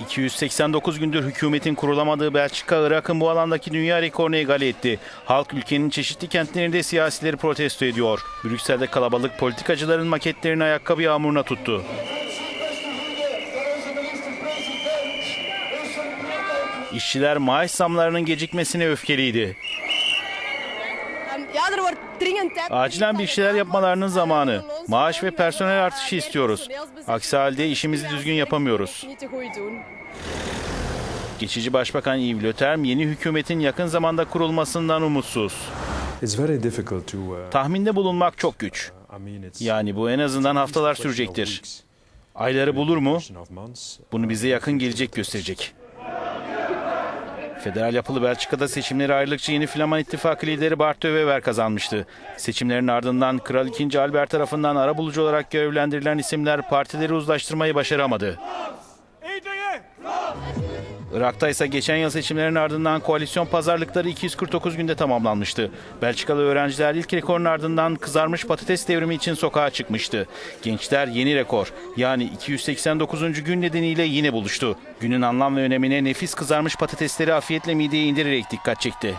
289 gündür hükümetin kurulamadığı Belçika, Irak'ın bu alandaki dünya rekorunu egale etti. Halk ülkenin çeşitli kentlerinde siyasileri protesto ediyor. Brüksel'de kalabalık politikacıların maketlerini ayakkabı yağmuruna tuttu. İşçiler maaş zamlarının gecikmesine öfkeliydi. Acilen bir şeyler yapmalarının zamanı. Maaş ve personel artışı istiyoruz. Aksi halde işimizi düzgün yapamıyoruz. Geçici Başbakan Yves Le Terme yeni hükümetin yakın zamanda kurulmasından umutsuz. Uh, Tahminde bulunmak çok güç. Yani bu en azından haftalar sürecektir. Ayları bulur mu? Bunu bize yakın gelecek gösterecek. Federal yapılı Belçika'da seçimleri ayrılıkçı yeni Flaman İttifakı lideri Bart de Wever kazanmıştı. Seçimlerin ardından Kral II. Albert tarafından arabulucu olarak görevlendirilen isimler partileri uzlaştırmayı başaramadı. Irak'ta ise geçen yıl seçimlerin ardından koalisyon pazarlıkları 249 günde tamamlanmıştı. Belçikalı öğrenciler ilk rekorun ardından kızarmış patates devrimi için sokağa çıkmıştı. Gençler yeni rekor yani 289. gün nedeniyle yine buluştu. Günün anlam ve önemine nefis kızarmış patatesleri afiyetle mideye indirerek dikkat çekti.